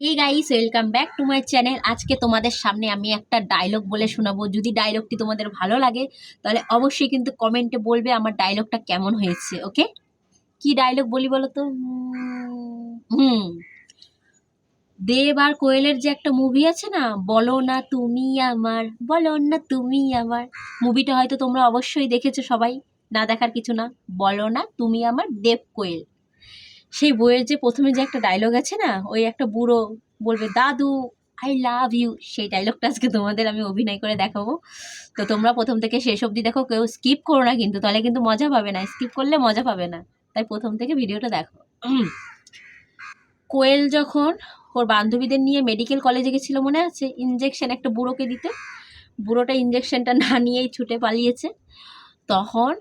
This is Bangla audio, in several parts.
Hey guys welcome back to my channel আজকে তোমাদের সামনে আমি একটা ডায়লগ বলে শোনাবো। যদি ডায়লগটি তোমাদের ভালো লাগে, তাহলে অবশ্যই কিন্তু কমেন্টে বলবে আমার ডায়লগটা কেমন হয়েছে ওকে কি ডায়লগ বলি বলো তো হুম। দেব আর কোয়েলের যে একটা মুভি আছে না, বলো না তুমি আমার, বলো না তুমি আমার। মুভিটা হয়তো তোমরা অবশ্যই দেখেছ সবাই, না দেখার কিছু না। বলো না তুমি আমার দেব কোয়েল। সেই বইয়ের যে প্রথমে যে একটা ডায়লগ আছে না, ওই একটা বুড়ো বলবে, দাদু আই লাভ ইউ সেই ডায়লগটা আজকে তোমাদের আমি অভিনয় করে দেখাবো। তো তোমরা প্রথম থেকে শেষ অবধি দেখো, কেউ স্কিপ করো না কিন্তু, তাহলে কিন্তু মজা পাবে না। স্কিপ করলে মজা পাবে না। তাই প্রথম থেকে ভিডিওটা দেখো। কোয়েল যখন ওর বান্ধবীদের নিয়ে মেডিকেল কলেজে গেছিল মনে আছে? ইঞ্জেকশন একটা বুড়োকে দিতে। বুড়োটা ইঞ্জেকশনটা না নিয়েই ছুটে পালিয়েছে। তখন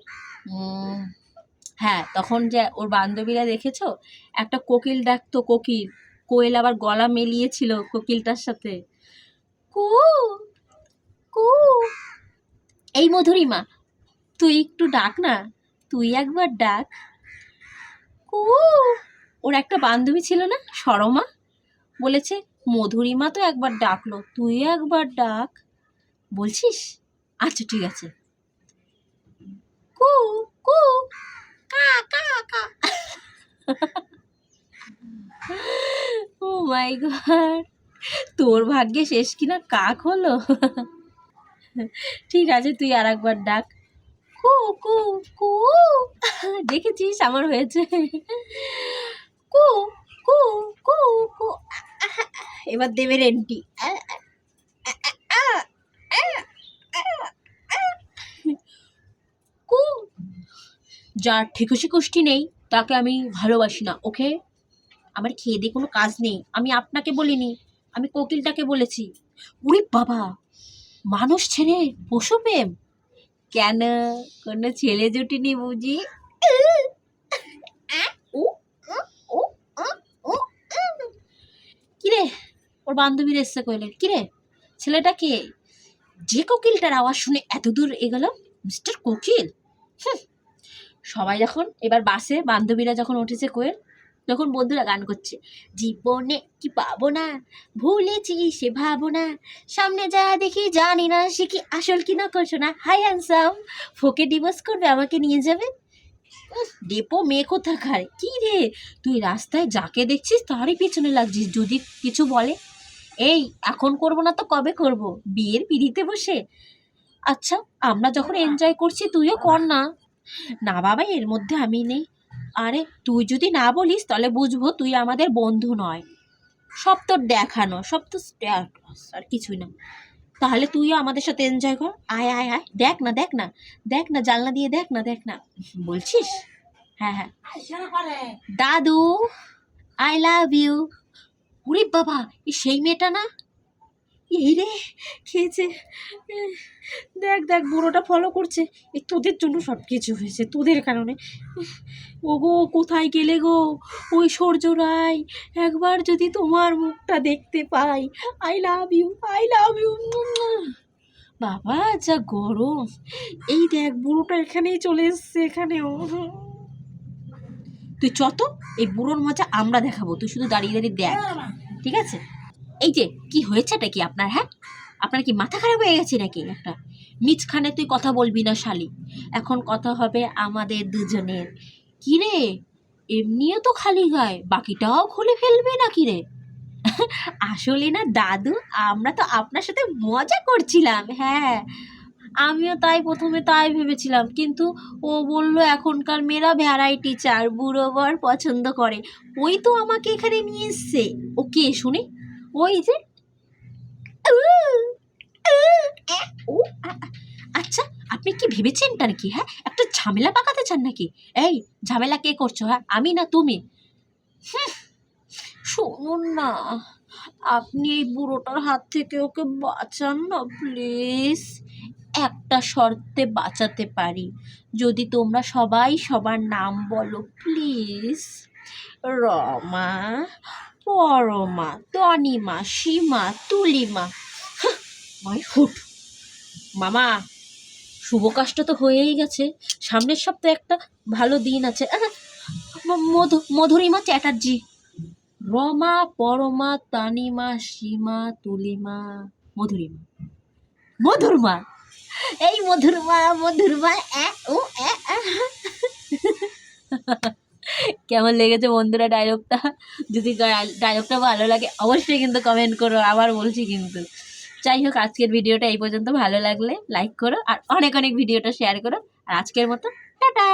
হ্যাঁ তখন যে ওর বান্ধবীরা দেখেছ? একটা কোকিল ডাকতো কোকিল। কোয়েল আবার গলা মেলিয়েছিল কোকিলটার সাথে। কু কু। এই মধুরিমা, তুই একটু ডাক না? তুই একবার ডাক। কু। ওর একটা বান্ধবী ছিল না, সরমা? বলেছে, মধুরিমা তো একবার ডাকলো, তুই একবার ডাক। বলছিস? আচ্ছা ঠিক আছে কু কু কা কা কা ও মাই গড তোর ভাগ্যে শেষ কিনা কাক হলো? ঠিক আছে, তুই আর একবার ডাক। কু কু কু। দেখেছিস, আমার হয়েছে। কু কু কু কু। এবার দেবে রেন্টি কু। যার ঠিকুশি কুষ্টি নেই তাকে আমি ভালোবাসি না, ওকে? আমার খেয়ে দিয়ে কোনো কাজ নেই। আমি আপনাকে বলিনি, আমি কোকিলটাকে বলেছি। উরে বাবা, মানুষ ছেড়ে পশু প্রেম। কেন? কোনো ছেলে জুটিনি বুঝি? কিরে, ওর বান্ধবীর এসছে কইলেন। কিরে, ছেলেটা কে? যে কোকিলটার আওয়াজ শুনে এত দূর এগোলো মিস্টার কোকিল? হুম। সবাই যখন, এবার বাসে বান্ধবীরা যখন উঠেছে কোয়েল যখন বন্ধুরা গান করছে, জীবনে কি পাবো না? ভুলেছি সে ভাবো না সামনে যা দেখি জানি না, সে কি আসল কি না করছ না হাই হ্যান্ডসাম ফোকে ডিভোর্স করবে, আমাকে নিয়ে যাবে? ডেপো মেয়ে কোথাকার? কি রে? তুই রাস্তায় যাকে দেখছিস, তারই পিছনে লাগছিস, যদি কিছু বলে। এই, এখন করব না তো কবে করব? বিয়ের পিড়িতে বসে। আচ্ছা আমরা যখন এনজয় করছি, তুইও কর না। না বাবা, এর মধ্যে আমি নেই। আরে, তুই যদি না বলিস, তাহলে বুঝব তুই আমাদের বন্ধু নয়। সব তোর দেখানো, সব তো আর কিছুই না। তাহলে তুইও আমাদের সাথে এনজয় কর। আয় আয় আয়, দেখ না দেখ না দেখ না, জানলা দিয়ে দেখ না দেখ না। বলছিস? হ্যাঁ হ্যাঁ। দাদু আই লাভ ইউ বাবা সেই মেয়েটা না এই রে খেয়েছে। দেখ দেখ বুড়োটা ফলো করছে। এই তোদের জন্য সব কিছু হয়েছে তোদের কারণে। ও গো কোথায় গেলে গো? ওই সূর্য রায় একবার যদি তোমার মুখটা দেখতে পাই। I love you I love you বাবা যা গরম। এই দেখ বুড়োটা এখানেই চলে এসছে এখানেও তুই চত এই বুড়োর মজা আমরা দেখাবো। তুই শুধু দাঁড়িয়ে দাঁড়িয়ে দেখ ঠিক আছে? এই যে, কি হয়েছেটা কি আপনার হ্যাঁ? আপনার কি মাথা খারাপ হয়ে গেছে নাকি একটা? মিচখানে তুই কথা বলবি না, শালি। এখন কথা হবে আমাদের দুজনের। কি রে? এমনিও তো খালি গায়ে। বাকিটাও খুলে ফেলবে নাকি রে? আসলে না, দাদু, আমরা তো আপনার সাথে মজা করছিলাম হ্যাঁ। আমিও তাই প্রথমে তাই ভেবেছিলাম, কিন্তু ও বলল এখনকার মেয়েরা ভ্যারাইটি চার বুড়ো বর পছন্দ করে। ওই তো আমাকে এখানে নিয়ে এসছে। ও কে, শুনি? ওই যে আচ্ছা আপনি কি ভেবেছেন কি হ্যাঁ? একটা ঝামেলা পাকাতে চান নাকি? এই, ঝামেলা কে করছ হ্যাঁ? আমি না তুমি? শুনুন না, আপনি এই বুড়োটার হাত থেকে ওকে বাঁচান না, প্লিজ। একটা শর্তে বাঁচাতে পারি। যদি তোমরা সবাই সবার নাম বলো, please. Rama Parama Tanima, Seema, Tulima. My foot মামা, শুভ কাজটা তো হয়েই গেছে। সামনের সপ্তাহে একটা ভালো দিন আছে। মধু, মধুরিমা চ্যাটার্জি। রমা, পরমা, তানিমা, সীমা, তুলিমা, মধুরিমা। মধুরমা। এই মধুরমা মধুরমা, এ, ও, এ। কেমন লেগেছে বন্ধুরা ডায়লগটা যদি ডায়লগটা ভালো লাগে, অবশ্যই কিন্তু কমেন্ট করো, আবার বলছি কিন্তু। যাই হোক, আজকের ভিডিওটা এই পর্যন্ত। ভালো লাগলে লাইক করো, আর অনেক অনেক ভিডিওটা শেয়ার করো। আর আজকের মতো, টাটা!